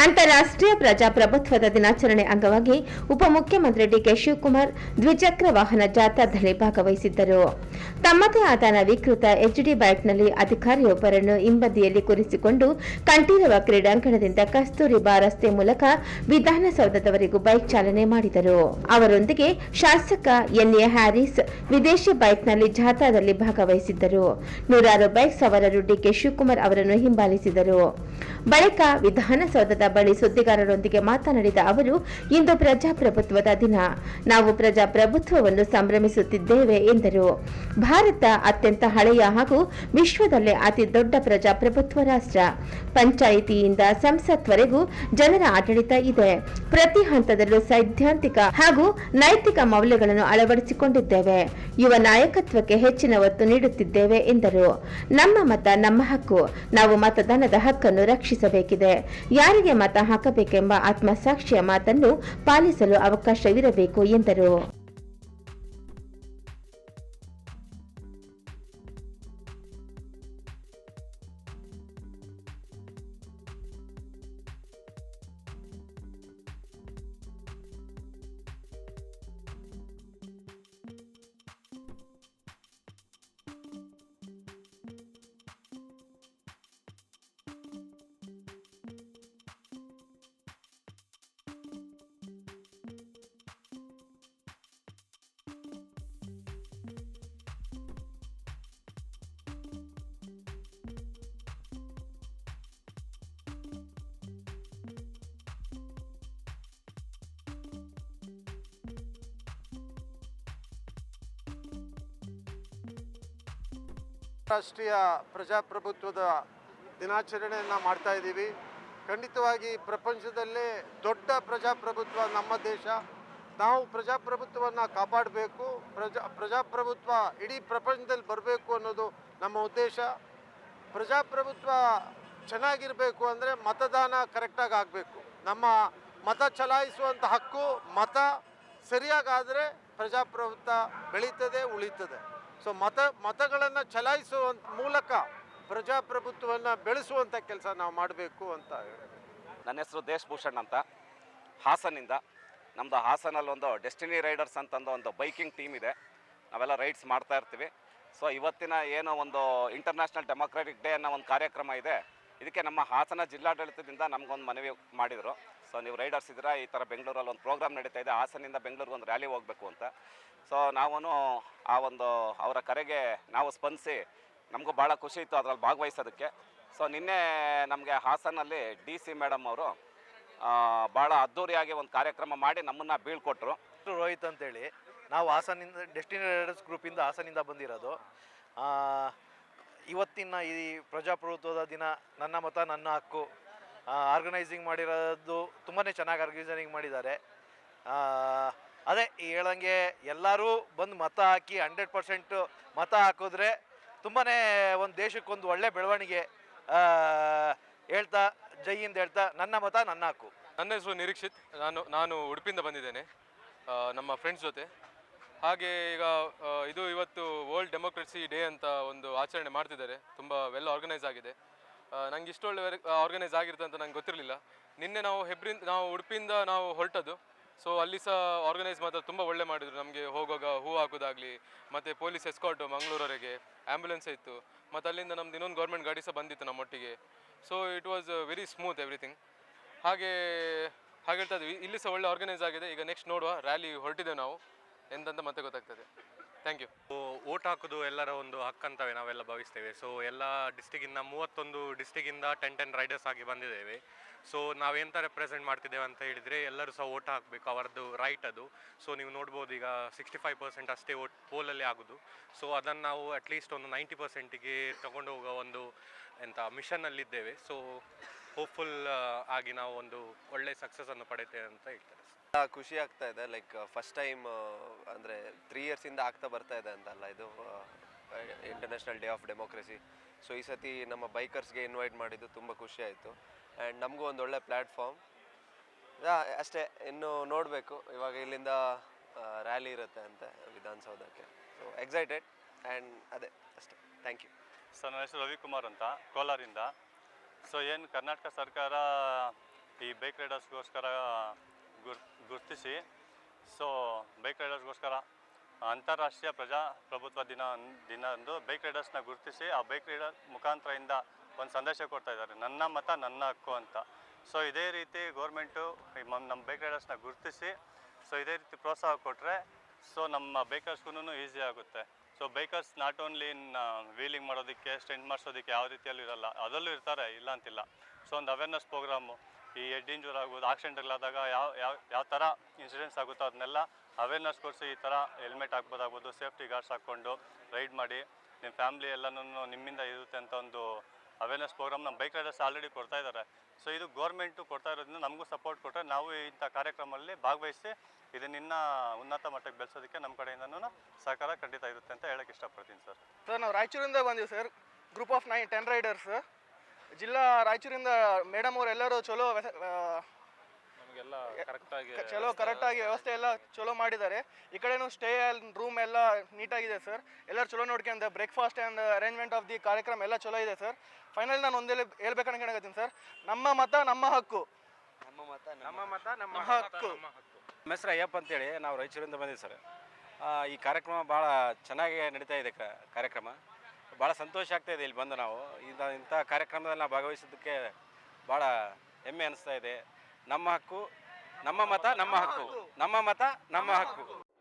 ಅಂತಾರಾಷ್ಟ್ರೀಯ ಪ್ರಜಾಪ್ರಭುತ್ವದ ದಿನಾಚರಣೆ ಅಂಗವಾಗಿ ಉಪಮುಖ್ಯಮಂತ್ರಿ ಡಿಕೆ ಶಿವಕುಮಾರ್ ದ್ವಿಚಕ್ರ ವಾಹನ ಜಾಥಾದಲ್ಲಿ ಭಾಗವಹಿಸಿದ್ದರು. ತಮ್ಮದೇ ಆದ ನವೀಕೃತ ಎಚ್ಡಿ ಬೈಕ್ನಲ್ಲಿ ಅಧಿಕಾರಿಯೊಬ್ಬರನ್ನು ಹಿಂಬದಿಯಲ್ಲಿ ಕುರಿಸಿಕೊಂಡು ಕಂಠೀರವ ಕ್ರೀಡಾಂಗಣದಿಂದ ಕಸ್ತೂರಿಬಾ ರಸ್ತೆ ಮೂಲಕ ವಿಧಾನಸೌಧದವರೆಗೂ ಬೈಕ್ ಚಾಲನೆ ಮಾಡಿದರು. ಅವರೊಂದಿಗೆ ಶಾಸಕ ಎನ್ಎ ಹ್ಯಾರಿಸ್ ವಿದೇಶಿ ಬೈಕ್ನಲ್ಲಿ ಜಾಥಾದಲ್ಲಿ ಭಾಗವಹಿಸಿದ್ದರು. ನೂರಾರು ಬೈಕ್ ಸವಾರರು ಡಿಕೆ ಶಿವಕುಮಾರ್ ಅವರನ್ನು ಹಿಂಬಾಲಿಸಿದರು. ಬಳಿಕ ವಿಧಾನಸೌಧದ ಬಳಿ ಸುದ್ದಿಗಾರರೊಂದಿಗೆ ಮಾತನಾಡಿದ ಅವರು, ಇಂದು ಪ್ರಜಾಪ್ರಭುತ್ವದ ದಿನ. ನಾವು ಪ್ರಜಾಪ್ರಭುತ್ವವನ್ನು ಸಂಭ್ರಮಿಸುತ್ತಿದ್ದೇವೆ ಎಂದರು. ಭಾರತ ಅತ್ಯಂತ ಹಳೆಯ ಹಾಗೂ ವಿಶ್ವದಲ್ಲೇ ಅತಿ ದೊಡ್ಡ ಪ್ರಜಾಪ್ರಭುತ್ವ ರಾಷ್ಟ್ರ. ಪಂಚಾಯಿತಿಯಿಂದ ಸಂಸತ್ವರೆಗೂ ಜನರ ಆಡಳಿತ ಇದೆ. ಪ್ರತಿ ಹಂತದಲ್ಲೂ ಸೈದ್ಧಾಂತಿಕ ಹಾಗೂ ನೈತಿಕ ಮೌಲ್ಯಗಳನ್ನು ಅಳವಡಿಸಿಕೊಂಡಿದ್ದೇವೆ. ಯುವ ನಾಯಕತ್ವಕ್ಕೆ ಹೆಚ್ಚಿನ ಒತ್ತು ನೀಡುತ್ತಿದ್ದೇವೆ ಎಂದರು. ನಮ್ಮ ಮತ ನಮ್ಮ ಹಕ್ಕು. ನಾವು ಮತದಾನದ ಹಕ್ಕನ್ನು ರಕ್ಷಿಸಬೇಕಿದೆ. ಯಾರಿಗೆ ಮತ ಹಾಕಬೇಕೆಂಬ ಆತ್ಮಸಾಕ್ಷಿಯ ಮಾತನ್ನು ಪಾಲಿಸಲು ಅವಕಾಶವಿರಬೇಕು ಎಂದರು. ರಾಷ್ಟ್ರೀಯ ಪ್ರಜಾಪ್ರಭುತ್ವದ ದಿನಾಚರಣೆಯನ್ನು ಮಾಡ್ತಾ ಇದ್ದೀವಿ. ಖಂಡಿತವಾಗಿ ಪ್ರಪಂಚದಲ್ಲೇ ದೊಡ್ಡ ಪ್ರಜಾಪ್ರಭುತ್ವ ನಮ್ಮ ದೇಶ. ನಾವು ಪ್ರಜಾಪ್ರಭುತ್ವವನ್ನು ಕಾಪಾಡಬೇಕು. ಪ್ರಜಾ, ಪ್ರಜಾಪ್ರಭುತ್ವ ಇಡೀ ಪ್ರಪಂಚದಲ್ಲಿ ಬರಬೇಕು ಅನ್ನೋದು ನಮ್ಮ ಉದ್ದೇಶ. ಪ್ರಜಾಪ್ರಭುತ್ವ ಚೆನ್ನಾಗಿರಬೇಕು ಅಂದರೆ ಮತದಾನ ಕರೆಕ್ಟಾಗಿ ಆಗಬೇಕು. ನಮ್ಮ ಮತ ಚಲಾಯಿಸುವಂಥ ಹಕ್ಕು ಮತ. ಸರಿಯಾಗಾದರೆ ಪ್ರಜಾಪ್ರಭುತ್ವ ಬೆಳೀತದೆ, ಉಳಿತದೆ. ಸೊ ಮತ, ಮತಗಳನ್ನು ಚಲಾಯಿಸುವ ಮೂಲಕ ಪ್ರಜಾಪ್ರಭುತ್ವವನ್ನು ಬೆಳೆಸುವಂಥ ಕೆಲಸ ನಾವು ಮಾಡಬೇಕು ಅಂತ ನನ್ನ ಹೆಸರು ದೇಶಭೂಷಣ್ ಅಂತ. ಹಾಸನಿಂದ ನಮ್ಮದು ಹಾಸನಲ್ಲಿ ಒಂದು ಡೆಸ್ಟಿನಿ ರೈಡರ್ಸ್ ಅಂತಂದು ಒಂದು ಬೈಕಿಂಗ್ ಟೀಮ್ ಇದೆ. ನಾವೆಲ್ಲ ರೈಡ್ಸ್ ಮಾಡ್ತಾ ಇರ್ತೀವಿ. ಸೊ ಇವತ್ತಿನ ಏನೋ ಒಂದು ಇಂಟರ್ನ್ಯಾಷನಲ್ ಡೆಮೋಕ್ರೆಟಿಕ್ ಡೇ ಅನ್ನೋ ಒಂದು ಕಾರ್ಯಕ್ರಮ ಇದೆ. ಇದಕ್ಕೆ ನಮ್ಮ ಹಾಸನ ಜಿಲ್ಲಾಡಳಿತದಿಂದ ನಮಗೊಂದು ಮನವಿ ಮಾಡಿದರು. ಸೊ ನೀವು ರೈಡರ್ಸ್ ಇದ್ದೀರಾ? ಈ ಥರ ಬೆಂಗಳೂರಲ್ಲಿ ಒಂದು ಪ್ರೋಗ್ರಾಮ್ ನಡೀತಾ ಇದೆ. ಹಾಸನಿಂದ ಬೆಂಗಳೂರಿಗೆ ಒಂದು ರ್ಯಾಲಿ ಹೋಗಬೇಕು ಅಂತ. ಸೊ ನಾವೂ ಆ ಒಂದು ಅವರ ಕರೆಗೆ ನಾವು ಸ್ಪಂದಿಸಿ ನಮಗೂ ಭಾಳ ಖುಷಿ ಇತ್ತು ಅದರಲ್ಲಿ ಭಾಗವಹಿಸೋದಕ್ಕೆ. ಸೊ ನಿನ್ನೆ ನಮಗೆ ಹಾಸನಲ್ಲಿ ಡಿ ಸಿ ಮೇಡಮ್ ಅವರು ಭಾಳ ಅದ್ಧೂರಿಯಾಗಿ ಒಂದು ಕಾರ್ಯಕ್ರಮ ಮಾಡಿ ನಮ್ಮನ್ನು ಬೀಳ್ಕೊಟ್ರು. ರೋಹಿತ್ ಅಂತೇಳಿ. ನಾವು ಹಾಸನಿಂದ ಡೆಸ್ಟಿನಿ ರೈಡರ್ಸ್ ಗ್ರೂಪಿಂದ ಹಾಸನಿಂದ ಬಂದಿರೋದು. ಇವತ್ತಿನ ಈ ಪ್ರಜಾಪ್ರಭುತ್ವದ ದಿನ, ನನ್ನ ಮತ, ನನ್ನ ಹಕ್ಕು ಆರ್ಗನೈಸಿಂಗ್ ಮಾಡಿರೋದು ತುಂಬಾ ಚೆನ್ನಾಗಿ ಆರ್ಗನೈಸಿಂಗ್ ಮಾಡಿದ್ದಾರೆ. ಅದೇ ಹೇಳಂಗೆ ಎಲ್ಲರೂ ಬಂದು ಮತ ಹಾಕಿ ಹಂಡ್ರೆಡ್ ಪರ್ಸೆಂಟು ಮತ ಹಾಕಿದ್ರೆ ತುಂಬಾ ಒಂದು ದೇಶಕ್ಕೊಂದು ಒಳ್ಳೆ ಬೆಳವಣಿಗೆ ಹೇಳ್ತಾ, ಜೈ ಹೇಳ್ತಾ, ನನ್ನ ಮತ ನನ್ನ ಹಾಕು ನನ್ನ ಹೆಸರು ನಿರೀಕ್ಷಿತ್. ನಾನು ನಾನು ಉಡುಪಿಯಿಂದ ಬಂದಿದ್ದೇನೆ. ನಮ್ಮ ಫ್ರೆಂಡ್ಸ್ ಜೊತೆ. ಹಾಗೆ ಈಗ ಇದು ಇವತ್ತು ವರ್ಲ್ಡ್ ಡೆಮೋಕ್ರಸಿ ಡೇ ಅಂತ ಒಂದು ಆಚರಣೆ ಮಾಡ್ತಿದ್ದಾರೆ. ತುಂಬ ವೆಲ್ ಆರ್ಗನೈಸ್ ಆಗಿದೆ. ನಂಗೆ ಇಷ್ಟು ಒಳ್ಳೆ ಆರ್ಗನೈಸ್ ಆಗಿರುತ್ತೆ ಅಂತ ನಂಗೆ ಗೊತ್ತಿರಲಿಲ್ಲ. ನಿನ್ನೆ ನಾವು ಹೆಬ್ರಿಂದ ನಾವು ಉಡುಪಿಯಿಂದ ನಾವು ಹೊರಟದ್ದು. ಸೊ ಅಲ್ಲಿ ಸಹ ಆರ್ಗನೈಸ್ ಮಾತ್ರ ತುಂಬ ಒಳ್ಳೆ ಮಾಡಿದರು. ನಮಗೆ ಹೋಗುವಾಗ ಹೂ ಹಾಕೋದಾಗಲಿ, ಮತ್ತು ಪೊಲೀಸ್ ಎಸ್ಕಾಟು ಮಂಗಳೂರವರೆಗೆ ಆ್ಯಂಬುಲೆನ್ಸ್ ಇತ್ತು. ಮತ್ತು ಅಲ್ಲಿಂದ ನಮ್ದು ಇನ್ನೊಂದು ಗೌರ್ಮೆಂಟ್ ಗಾಡಿ ಸಹ ಬಂದಿತ್ತು ನಮ್ಮೊಟ್ಟಿಗೆ. So it was very smooth everything ಹಾಗೆ ಹಾಗೆ ಹೇಳ್ತಾ ಇದ್ವಿ. ಇಲ್ಲಿ ಸಹ ಒಳ್ಳೆ ಆರ್ಗನೈಸ್ ಆಗಿದೆ. ಈಗ ನೆಕ್ಸ್ಟ್ ನೋಡುವ ರ್ಯಾಲಿ ಹೊರಟಿದ್ದೇವೆ ನಾವು. ಎಂತಂತ ಮತ್ತೆ ಗೊತ್ತಾಗ್ತದೆ. ಥ್ಯಾಂಕ್ ಯು ಓಟ್ ಹಾಕೋದು ಎಲ್ಲರ ಒಂದು ಹಕ್ಕಂತವೇ ನಾವೆಲ್ಲ ಭಾವಿಸ್ತೇವೆ. ಸೊ ಎಲ್ಲ ಡಿಸ್ಟಿಗಿಂದ ಮೂವತ್ತೊಂದು ಡಿಸ್ಟಿಗಿಂದ ಟೆನ್ ಟೆನ್ ರೈಡರ್ಸ್ ಆಗಿ ಬಂದಿದ್ದೇವೆ. ಸೊ ನಾವೆಂತ ರೆಪ್ರೆಸೆಂಟ್ ಮಾಡ್ತಿದ್ದೇವೆ ಅಂತ ಹೇಳಿದರೆ ಎಲ್ಲರೂ ಸಹ ಓಟ್ ಹಾಕಬೇಕು. ಅವರದ್ದು ರೈಟ್ ಅದು. ಸೊ ನೀವು ನೋಡ್ಬೋದು ಈಗ ಸಿಕ್ಸ್ಟಿ ಫೈವ್ ಪರ್ಸೆಂಟ್ ಅಷ್ಟೇ ಓಟ್ ಪೋಲಲ್ಲಿ ಆಗೋದು. ಸೊ ಅದನ್ನು ನಾವು ಅಟ್ಲೀಸ್ಟ್ ಒಂದು ನೈಂಟಿ ಪರ್ಸೆಂಟಿಗೆ ತಗೊಂಡು ಹೋಗೋ ಒಂದು ಎಂಥ ಮಿಷನ್ನಲ್ಲಿದ್ದೇವೆ ಸೊ ಹೋಪ್ಫುಲ್ ಆಗಿ ನಾವು ಒಂದು ಒಳ್ಳೆಯ ಸಕ್ಸಸ್ಸನ್ನು ಪಡೆಯುತ್ತೇವೆ ಅಂತ ಹೇಳ್ತಾರೆ. ಖುಷಿ ಆಗ್ತಾ ಇದೆ. ಲೈಕ್ ಫಸ್ಟ್ ಟೈಮ್ ಅಂದರೆ ತ್ರೀ ಇಯರ್ಸಿಂದ ಆಗ್ತಾ ಬರ್ತಾ ಇದೆ ಅಂತಲ್ಲ ಇದು international day of democracy so ಈ ಸತಿ ನಮ್ಮ ಬೈಕರ್ಸ್ಗೆ ಇನ್ವೈಟ್ ಮಾಡಿದ್ದು ತುಂಬ ಖುಷಿ ಆಯಿತು. ಆ್ಯಂಡ್ ನಮಗೂ ಒಂದು ಒಳ್ಳೆ ಪ್ಲ್ಯಾಟ್ಫಾರ್ಮ್ ಅಷ್ಟೇ, ಇನ್ನು ನೋಡಬೇಕು. ಇವಾಗ ಇಲ್ಲಿಂದ ರ್ಯಾಲಿ ಇರುತ್ತೆ ಅಂತ ವಿಧಾನಸೌಧಕ್ಕೆ. ಸೊ ಎಕ್ಸೈಟೆಡ್ ಆ್ಯಂಡ್ ಅದೇ, ಅಷ್ಟೇ. ಥ್ಯಾಂಕ್ ಯು ಸರ್, ನನ್ನ ಹೆಸರು ರವಿಕುಮಾರ್ ಅಂತ, ಕೋಲಾರಿಂದ. ಸೊ ಏನು ಕರ್ನಾಟಕ ಸರ್ಕಾರ ಈ ಬೈಕ್ ರೈಡರ್ಸ್ಗೋಸ್ಕರ ಗುರ್, ಗುರ್ತಿಸಿ. ಸೊ ಬೈಕ್ ರೈಡರ್ಸ್ಗೋಸ್ಕರ ಅಂತಾರಾಷ್ಟ್ರೀಯ ಪ್ರಜಾಪ್ರಭುತ್ವ ದಿನ ದಿನ ಅಂದು ಬೈಕ್ ರೈಡರ್ಸ್ನ ಗುರುತಿಸಿ ಆ ಬೈಕ್ ರೈಡರ್ ಮುಖಾಂತರದಿಂದ ಒಂದು ಸಂದೇಶ ಕೊಡ್ತಾ ಇದ್ದಾರೆ. ನನ್ನ ಮತ, ನನ್ನ ಹಕ್ಕು ಅಂತ. ಸೊ ಇದೇ ರೀತಿ ಗೌರ್ಮೆಂಟು ನಮ್ಮ ಬೈಕ್ ರೈಡರ್ಸ್ನ ಗುರುತಿಸಿ ಸೊ ಇದೇ ರೀತಿ ಪ್ರೋತ್ಸಾಹ ಕೊಟ್ಟರೆ ಸೊ ನಮ್ಮ ಬೈಕರ್ಸ್ಗೂ ಈಸಿ ಆಗುತ್ತೆ. So bikers not only in wheeling ಮಾಡೋದಕ್ಕೆ ಸ್ಟೆಂಟ್ ಮಾಡಿಸೋದಕ್ಕೆ ಯಾವ ರೀತಿಯಲ್ಲೂ ಇರಲ್ಲ. ಅದರಲ್ಲೂ ಇರ್ತಾರೆ, ಇಲ್ಲ ಅಂತಿಲ್ಲ. ಸೊ ಒಂದು ಅವೇರ್ನೆಸ್ ಪ್ರೋಗ್ರಾಮು ಈ ಹೆಡ್ ಇಂಜೂರ್ ಆಗ್ಬೋದು ಆಕ್ಸಿಡೆಂಟ್ಗಳಾದಾಗ ಯಾವ ಯಾವ ಯಾವ ಥರ ಇನ್ಸಿಡೆಂಟ್ಸ್ ಆಗುತ್ತೋ ಅದನ್ನೆಲ್ಲ ಅವೇರ್ನೆಸ್ ಕೊಡಿಸಿ ಈ ಥರ ಹೆಲ್ಮೆಟ್ ಹಾಕ್ಬೋದಾಗ್ಬೋದು ಸೇಫ್ಟಿ ಗಾರ್ಡ್ಸ್ ಹಾಕ್ಕೊಂಡು ರೈಡ್ ಮಾಡಿ ನಿಮ್ಮ ಫ್ಯಾಮ್ಲಿ ಎಲ್ಲನೂ ನಿಮ್ಮಿಂದ ಇರುತ್ತೆ ಅಂತ ಒಂದು ಅವೇರ್ನೆಸ್ ಪ್ರೋಗ್ರಾಮ್ ನಮ್ಮ ಬೈಕ್ ರೈಡರ್ಸ್ ಆಲ್ರೆಡಿ ಕೊಡ್ತಾ ಇದ್ದಾರೆ. ಸೊ ಇದು ಗೌರ್ಮೆಂಟು ಕೊಡ್ತಾ ಇರೋದ್ರಿಂದ ನಮಗೂ ಸಪೋರ್ಟ್ ಕೊಟ್ಟರೆ ನಾವು ಇಂಥ ಕಾರ್ಯಕ್ರಮದಲ್ಲಿ ಭಾಗವಹಿಸಿ ಇದನ್ನ ಉನ್ನತ ಮಟ್ಟಕ್ಕೆ ಬೆಳೆಸೋದಕ್ಕೆ ನಮ್ಮ ಕಡೆಯಿಂದನೂ ಸಹಕಾರ ಖಂಡಿತ ಇರುತ್ತೆ ಅಂತ ಹೇಳಕ್ಕೆ ಇಷ್ಟಪಡ್ತೀನಿ ಸರ್. ಸರ್, ನಾವು ರಾಯಚೂರಿಂದ ಬಂದಿವಿ sir group of nine ten riders ಜಿಲ್ಲಾ ರಾಯಚೂರಿಂದ ಮೇಡಮ್ ಅವ್ರು ಎಲ್ಲರೂ ಚಲೋ ಚಲೋ ನಮಗೆಲ್ಲ ಕರೆಕ್ಟಾಗಿ ಚಲೋ ಕರೆಕ್ಟಾಗಿ ವ್ಯವಸ್ಥೆ ಎಲ್ಲ ಚಲೋ ಮಾಡಿದ್ದಾರೆ. ಈ ಕಡೆನೂ ಸ್ಟೇ ರೂಮ್ ಎಲ್ಲ ನೀಟಾಗಿದೆ ಸರ್ ಎಲ್ಲರೂ ಚಲೋ ನೋಡ್ಕೊಂಡ್ breakfast and arrangement of the ಕಾರ್ಯಕ್ರಮ ಎಲ್ಲ ಚಲೋ ಇದೆ ಸರ್ ಫೈನಲ್ ನಾನು ಒಂದೇ ಹೇಳ್ಬೇಕು ಅನ್ಕೊಳಕತ್ತೀನಿ ಸರ್ ನಮ್ಮ ಮತ ನಮ್ಮ ಹಕ್ಕು. ನಮ್ಮ ಮತ ನಮ್ಮ ನಮ್ಮ ಹಕ್ಕು. ನಮ್ಮ ಹೆಸರು ಅಯ್ಯಪ್ಪ ಅಂತೇಳಿ ನಾವು ರಾಯಚೂರಿಂದ ಬಂದಿದ್ದೀವಿ ಸರ್ ಈ ಕಾರ್ಯಕ್ರಮ ಭಾಳ ಚೆನ್ನಾಗಿ ನಡೀತಾ ಇದೆ ಕ- ಕಾರ್ಯಕ್ರಮ. ಭಾಳ ಸಂತೋಷ ಆಗ್ತಾ ಇದೆ ಇಲ್ಲಿ ಬಂದು ನಾವು. ಇಂಥ ಇಂಥ ಕಾರ್ಯಕ್ರಮದಲ್ಲಿ ನಾವು ಭಾಗವಹಿಸಿದ್ದಕ್ಕೆ ಭಾಳ ಹೆಮ್ಮೆ ಅನಿಸ್ತಾ ಇದೆ. ನಮ್ಮ ಹಕ್ಕು, ನಮ್ಮ ಮತ, ನಮ್ಮ ಹಕ್ಕು. ನಮ್ಮ ಮತ, ನಮ್ಮ ಹಕ್ಕು.